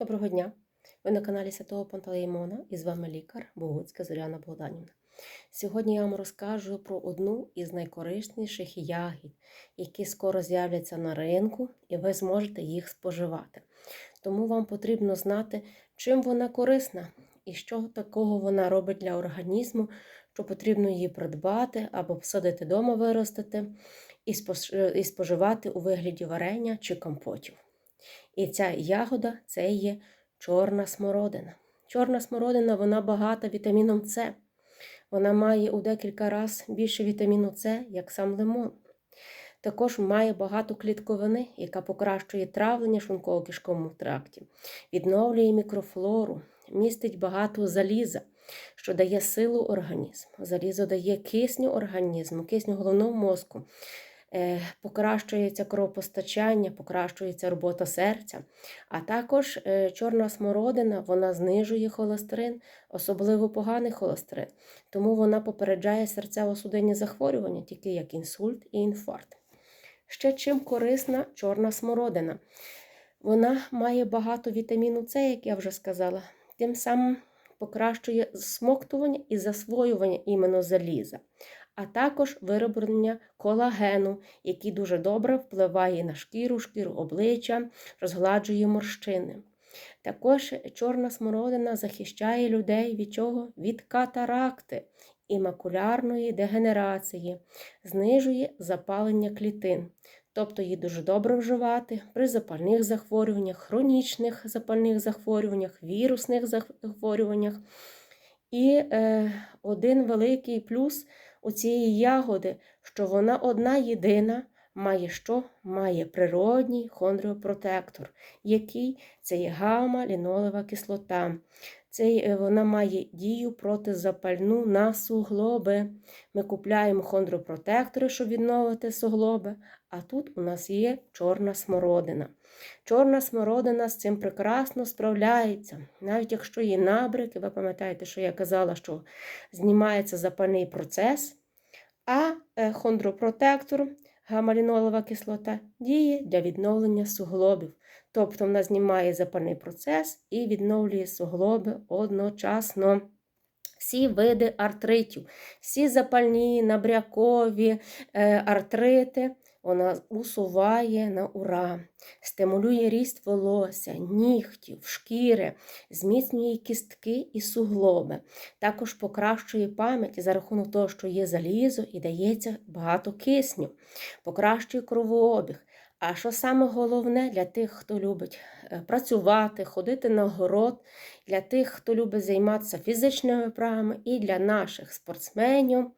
Доброго дня! Ви на каналі Святого Пантелеймона і з вами лікар Богуцька Зоряна Богданівна. Сьогодні я вам розкажу про одну із найкорисніших ягід, які скоро з'являться на ринку, і ви зможете їх споживати. Тому вам потрібно знати, чим вона корисна і що такого вона робить для організму, що потрібно її придбати або посадити вдома, виростити і споживати у вигляді варення чи компотів. І ця ягода це є чорна смородина. Чорна смородина вона багата вітаміном С. Вона має у декілька разів більше вітаміну С, як сам лимон. Також має багато клітковини, яка покращує травлення шлунково-кишковому тракті, відновлює мікрофлору, містить багато заліза, що дає силу організму. Залізо дає кисню організму, кисню головного мозку. Е, Покращується кровопостачання, покращується робота серця. А також е, чорна смородина вона знижує холестерин, особливо поганий холестерин. Тому вона попереджає серцево-судинні захворювання, такі як інсульт і інфаркт. Ще чим корисна чорна смородина. Вона має багато вітаміну С, як я вже сказала, тим самим покращує смоктування і засвоювання іменно заліза, а також вироблення колагену, який дуже добре впливає на шкіру, шкіру обличчя, розгладжує морщини. Також чорна смородина захищає людей від чого? Від катаракти і макулярної дегенерації, знижує запалення клітин. Тобто її дуже добре вживати при запальних захворюваннях, хронічних запальних захворюваннях, вірусних захворюваннях. І е, один великий плюс у цієї ягоди, що вона одна єдина має що? Має природній хондріопротектор, який це є гамма-лінолева кислота. Це, е, вона має дію протизапальну на суглоби. Ми купляємо хондропротектори, щоб відновити суглоби, а тут у нас є чорна смородина. Чорна смородина з цим прекрасно справляється. Навіть якщо є набрики, ви пам'ятаєте, що я казала, що знімається запальний процес, а хондропротектор, гамалінолова кислота, діє для відновлення суглобів. Тобто вона знімає запальний процес і відновлює суглоби одночасно. Всі види артритів, всі запальні, набрякові е, артрити вона усуває на ура, стимулює ріст волосся, нігтів, шкіри, зміцнює кістки і суглоби. Також покращує пам'ять за рахунок того, що є залізо і дається багато кисню, покращує кровообіг. А що саме головне для тих, хто любить е, працювати, ходити на город, для тих, хто любить займатися фізичними вправами, і для наших спортсменів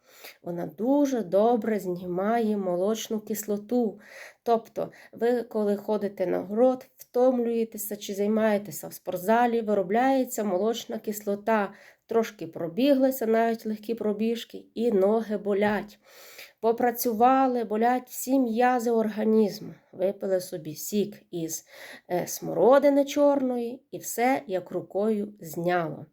вона дуже добре знімає молочну кислоту. Тобто, ви, коли ходите на город, втомлюєтеся чи займаєтеся в спортзалі, виробляється молочна кислота, трошки пробіглися, навіть легкі пробіжки, і ноги болять. Попрацювали, болять всі м'язи організму. Випили собі сік із е, смородини чорної і все як рукою зняло.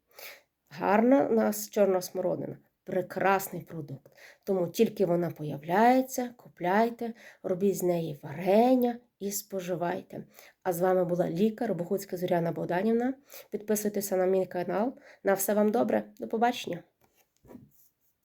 Гарна у нас чорна смородина. Прекрасний продукт. Тому тільки вона появляється, купляйте, робіть з неї варення і споживайте. А з вами була лікар Богуцька Зоряна Богданівна. Підписуйтеся на мій канал. На все вам добре. До побачення!